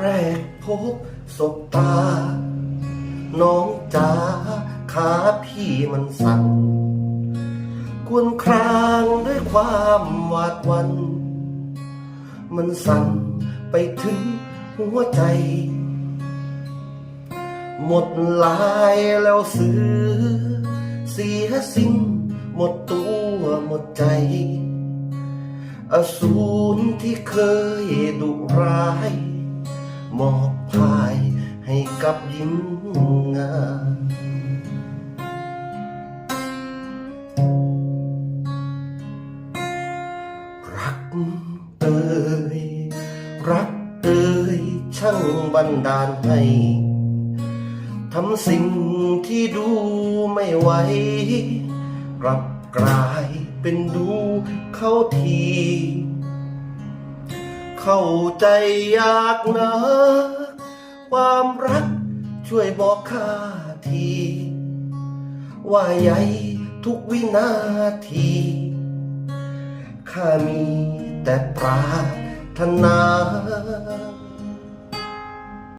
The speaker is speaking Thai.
แรกพบสบตา น้องจ๋าขาพี่มันสั่นกวนครางด้วยความหวาดวัน มันสั่นไปถึงหัวใจ หมดลายแล้วซื้อ เสียสิ้นหมดตัวหมดใจ อสูรที่เคยดุร้าย มอบพายให้กับหญิงงามรักเอ่ยรักเอ่ยช่างบันดาลให้ทำสิ่งที่ดูไม่ไหวกลับกลายเป็นดูเข้าที เข้าใจยากนะความรักช่วยบอกข้าที ว่าใหญ่ทุกวินาทีข้ามีแต่ปรารถนา